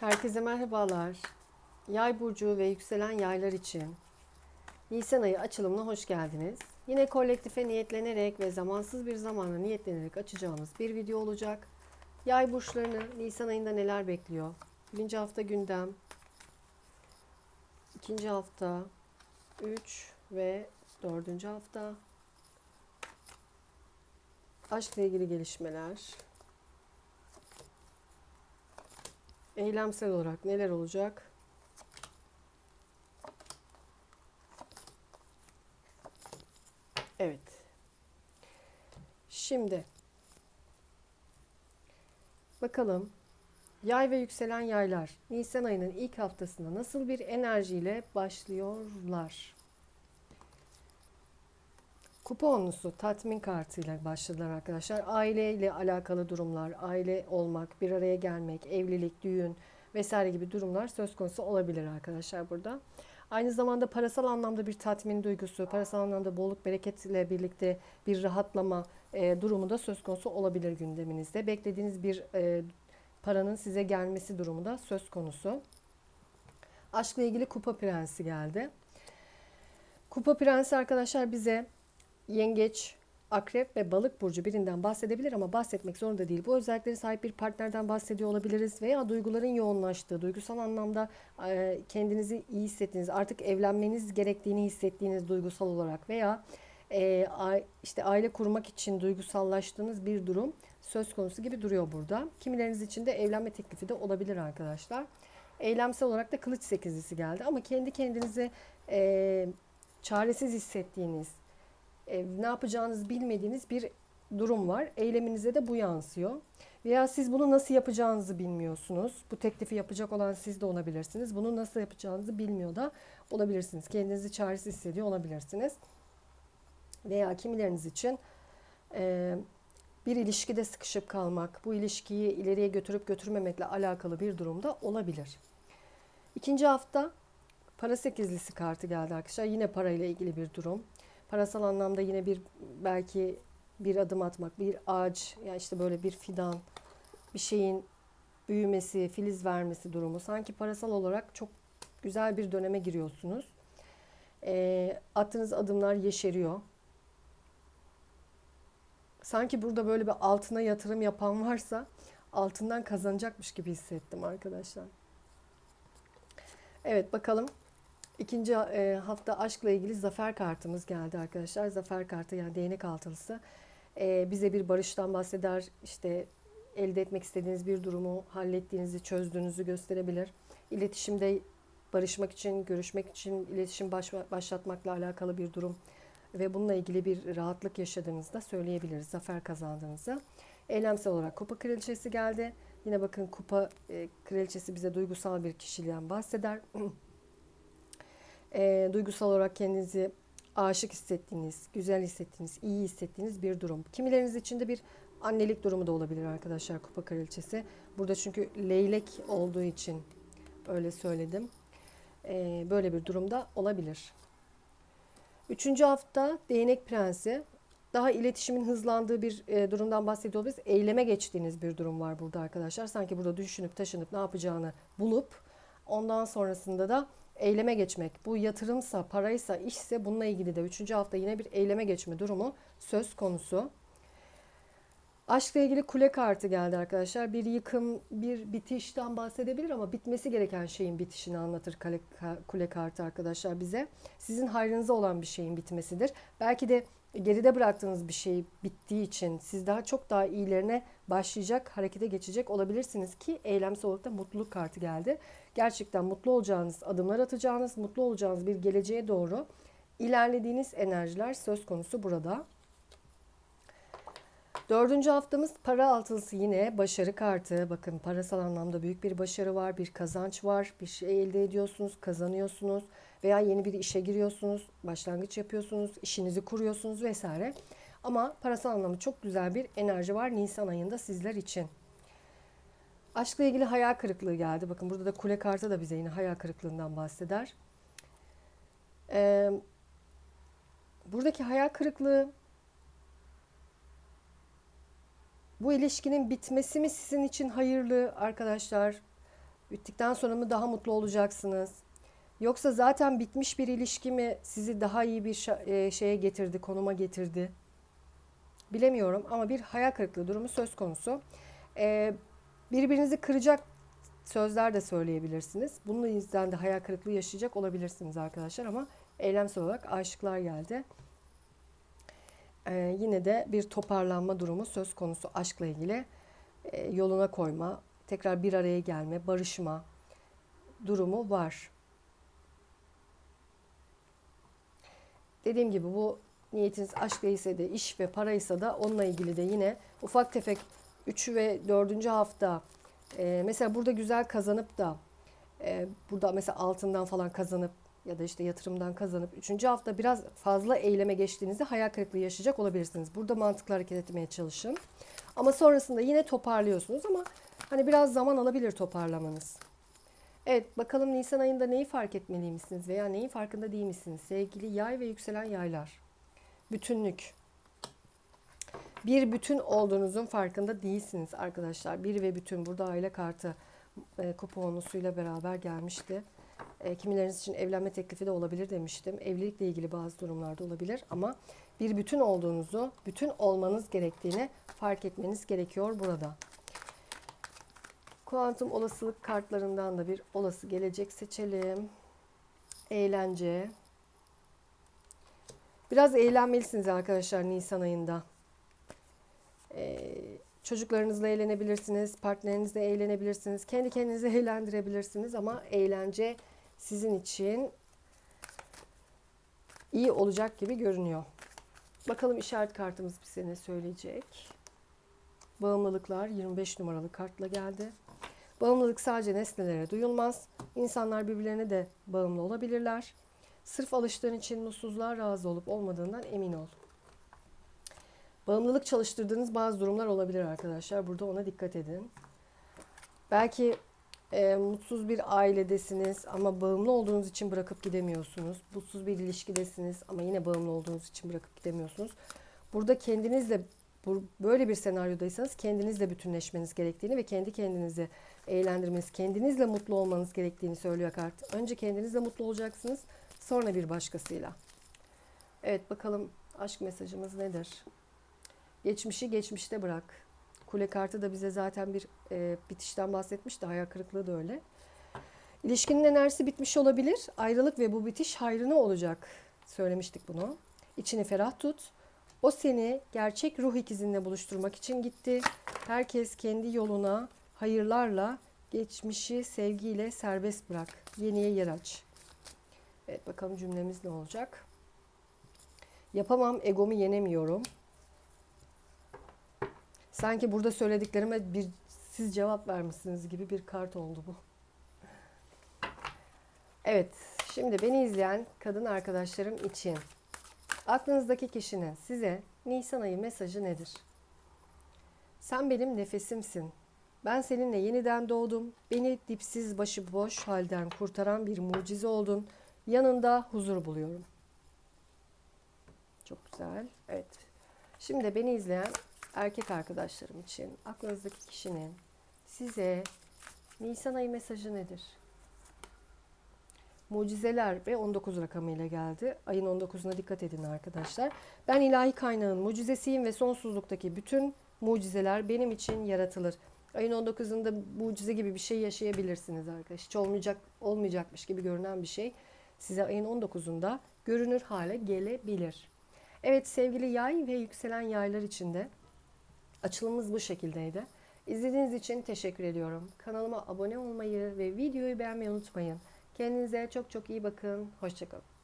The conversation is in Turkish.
Herkese merhabalar. Yay burcu ve yükselen yaylar için Nisan ayı açılımına hoş geldiniz. Yine kolektife niyetlenerek ve zamansız bir zamana niyetlenerek açacağımız bir video olacak. Yay burçlarını Nisan ayında neler bekliyor? Birinci hafta gündem, ikinci hafta, üç ve dördüncü hafta. Aşkla ilgili gelişmeler, Eylemsel olarak neler olacak? Evet. Şimdi bakalım yay ve yükselen yaylar Nisan ayının ilk haftasında nasıl bir enerjiyle başlıyorlar? Kupa onlusu tatmin kartıyla başladılar arkadaşlar. Aile ile alakalı durumlar, aile olmak, bir araya gelmek, evlilik, düğün vesaire gibi durumlar söz konusu olabilir arkadaşlar burada. Aynı zamanda parasal anlamda bir tatmin duygusu, parasal anlamda bolluk bereketle birlikte bir rahatlama e, durumu da söz konusu olabilir gündeminizde. Beklediğiniz bir e, paranın size gelmesi durumu da söz konusu. Aşkla ilgili kupa prensi geldi. Kupa prensi arkadaşlar bize yengeç, akrep ve balık burcu birinden bahsedebilir ama bahsetmek zorunda değil. Bu özelliklere sahip bir partnerden bahsediyor olabiliriz veya duyguların yoğunlaştığı, duygusal anlamda e, kendinizi iyi hissettiğiniz, artık evlenmeniz gerektiğini hissettiğiniz duygusal olarak veya e, işte aile kurmak için duygusallaştığınız bir durum söz konusu gibi duruyor burada. Kimileriniz için de evlenme teklifi de olabilir arkadaşlar. Eylemsel olarak da kılıç sekizlisi geldi ama kendi kendinizi e, çaresiz hissettiğiniz, ne yapacağınızı bilmediğiniz bir durum var. Eyleminize de bu yansıyor. Veya siz bunu nasıl yapacağınızı bilmiyorsunuz. Bu teklifi yapacak olan siz de olabilirsiniz. Bunu nasıl yapacağınızı bilmiyor da olabilirsiniz. Kendinizi çaresiz hissediyor olabilirsiniz. Veya kimileriniz için e, bir ilişkide sıkışıp kalmak, bu ilişkiyi ileriye götürüp götürmemekle alakalı bir durumda olabilir. İkinci hafta para sekizlisi kartı geldi arkadaşlar. Yine parayla ilgili bir durum. Parasal anlamda yine bir belki bir adım atmak, bir ağaç, ya işte böyle bir fidan, bir şeyin büyümesi, filiz vermesi durumu. Sanki parasal olarak çok güzel bir döneme giriyorsunuz. E, attığınız adımlar yeşeriyor. Sanki burada böyle bir altına yatırım yapan varsa altından kazanacakmış gibi hissettim arkadaşlar. Evet bakalım İkinci e, hafta aşkla ilgili zafer kartımız geldi arkadaşlar. Zafer kartı yani değnek altılısı. E, bize bir barıştan bahseder. İşte elde etmek istediğiniz bir durumu hallettiğinizi, çözdüğünüzü gösterebilir. İletişimde barışmak için, görüşmek için iletişim baş, başlatmakla alakalı bir durum ve bununla ilgili bir rahatlık yaşadığınızı da söyleyebiliriz. Zafer kazandığınızı. Eylemsel olarak kupa kraliçesi geldi. Yine bakın kupa e, kraliçesi bize duygusal bir kişiliğden bahseder. e, duygusal olarak kendinizi aşık hissettiğiniz, güzel hissettiğiniz, iyi hissettiğiniz bir durum. Kimileriniz için de bir annelik durumu da olabilir arkadaşlar kupa kraliçesi. Burada çünkü leylek olduğu için öyle söyledim. E, böyle bir durumda olabilir. Üçüncü hafta değnek prensi. Daha iletişimin hızlandığı bir e, durumdan bahsediyor olabiliriz. Eyleme geçtiğiniz bir durum var burada arkadaşlar. Sanki burada düşünüp taşınıp ne yapacağını bulup ondan sonrasında da eyleme geçmek. Bu yatırımsa, paraysa, işse bununla ilgili de 3. hafta yine bir eyleme geçme durumu söz konusu. Aşkla ilgili kule kartı geldi arkadaşlar. Bir yıkım, bir bitişten bahsedebilir ama bitmesi gereken şeyin bitişini anlatır kule, kule kartı arkadaşlar bize. Sizin hayrınıza olan bir şeyin bitmesidir. Belki de geride bıraktığınız bir şey bittiği için siz daha çok daha iyilerine başlayacak, harekete geçecek olabilirsiniz ki eylemsel olarak da mutluluk kartı geldi. Gerçekten mutlu olacağınız, adımlar atacağınız, mutlu olacağınız bir geleceğe doğru ilerlediğiniz enerjiler söz konusu burada. Dördüncü haftamız para altılısı yine başarı kartı. Bakın parasal anlamda büyük bir başarı var, bir kazanç var, bir şey elde ediyorsunuz, kazanıyorsunuz veya yeni bir işe giriyorsunuz, başlangıç yapıyorsunuz, işinizi kuruyorsunuz vesaire. Ama parasal anlamda çok güzel bir enerji var Nisan ayında sizler için. Aşkla ilgili hayal kırıklığı geldi. Bakın burada da kule kartı da bize yine hayal kırıklığından bahseder. Ee, buradaki hayal kırıklığı bu ilişkinin bitmesi mi sizin için hayırlı arkadaşlar? Bittikten sonra mı daha mutlu olacaksınız? Yoksa zaten bitmiş bir ilişki mi sizi daha iyi bir e, şeye getirdi, konuma getirdi? Bilemiyorum ama bir hayal kırıklığı durumu söz konusu. Ee, birbirinizi kıracak sözler de söyleyebilirsiniz. Bunun yüzden de hayal kırıklığı yaşayacak olabilirsiniz arkadaşlar ama eylemsel olarak aşıklar geldi. Ee, yine de bir toparlanma durumu söz konusu aşkla ilgili. Ee, yoluna koyma, tekrar bir araya gelme, barışma durumu var. Dediğim gibi bu niyetiniz aşk değilse de iş ve paraysa da onunla ilgili de yine ufak tefek 3 ve 4. hafta e, mesela burada güzel kazanıp da e, burada mesela altından falan kazanıp ya da işte yatırımdan kazanıp 3. hafta biraz fazla eyleme geçtiğinizde hayal kırıklığı yaşayacak olabilirsiniz. Burada mantıklı hareket etmeye çalışın. Ama sonrasında yine toparlıyorsunuz ama hani biraz zaman alabilir toparlamanız. Evet bakalım Nisan ayında neyi fark etmeliymişsiniz veya neyin farkında değil misiniz? Sevgili yay ve yükselen yaylar. Bütünlük. Bir bütün olduğunuzun farkında değilsiniz arkadaşlar. Bir ve bütün. Burada aile kartı e, kuponlusuyla beraber gelmişti. E, kimileriniz için evlenme teklifi de olabilir demiştim. Evlilikle ilgili bazı durumlarda olabilir ama bir bütün olduğunuzu, bütün olmanız gerektiğini fark etmeniz gerekiyor burada. Kuantum olasılık kartlarından da bir olası gelecek seçelim. Eğlence. Biraz eğlenmelisiniz arkadaşlar Nisan ayında. Ee, çocuklarınızla eğlenebilirsiniz, partnerinizle eğlenebilirsiniz, kendi kendinizi eğlendirebilirsiniz ama eğlence sizin için iyi olacak gibi görünüyor. Bakalım işaret kartımız bize ne söyleyecek. Bağımlılıklar 25 numaralı kartla geldi. Bağımlılık sadece nesnelere duyulmaz. İnsanlar birbirlerine de bağımlı olabilirler. Sırf alıştığın için mutsuzluğa razı olup olmadığından emin ol. Bağımlılık çalıştırdığınız bazı durumlar olabilir arkadaşlar. Burada ona dikkat edin. Belki e, mutsuz bir ailedesiniz ama bağımlı olduğunuz için bırakıp gidemiyorsunuz. Mutsuz bir ilişkidesiniz ama yine bağımlı olduğunuz için bırakıp gidemiyorsunuz. Burada kendinizle böyle bir senaryodaysanız kendinizle bütünleşmeniz gerektiğini ve kendi kendinizi eğlendirmeniz, kendinizle mutlu olmanız gerektiğini söylüyor kart. Önce kendinizle mutlu olacaksınız, sonra bir başkasıyla. Evet bakalım aşk mesajımız nedir? Geçmişi geçmişte bırak. Kule kartı da bize zaten bir e, bitişten bahsetmişti. Hayal kırıklığı da öyle. İlişkinin enerjisi bitmiş olabilir. Ayrılık ve bu bitiş hayrına olacak. Söylemiştik bunu. İçini ferah tut. O seni gerçek ruh ikizinle buluşturmak için gitti. Herkes kendi yoluna hayırlarla, geçmişi sevgiyle serbest bırak. Yeniye yer aç. Evet bakalım cümlemiz ne olacak? Yapamam, egomu yenemiyorum. Sanki burada söylediklerime bir siz cevap vermişsiniz gibi bir kart oldu bu. Evet, şimdi beni izleyen kadın arkadaşlarım için aklınızdaki kişinin size Nisan ayı mesajı nedir? Sen benim nefesimsin. Ben seninle yeniden doğdum. Beni dipsiz başıboş halden kurtaran bir mucize oldun. Yanında huzur buluyorum. Çok güzel. Evet. Şimdi beni izleyen erkek arkadaşlarım için aklınızdaki kişinin size Nisan ayı mesajı nedir? Mucizeler ve 19 rakamıyla geldi. Ayın 19'una dikkat edin arkadaşlar. Ben ilahi kaynağın mucizesiyim ve sonsuzluktaki bütün mucizeler benim için yaratılır. Ayın 19'unda mucize gibi bir şey yaşayabilirsiniz arkadaş. Hiç olmayacak olmayacakmış gibi görünen bir şey size ayın 19'unda görünür hale gelebilir. Evet sevgili yay ve yükselen yaylar için de açılımımız bu şekildeydi. İzlediğiniz için teşekkür ediyorum. Kanalıma abone olmayı ve videoyu beğenmeyi unutmayın. Kendinize çok çok iyi bakın. Hoşçakalın.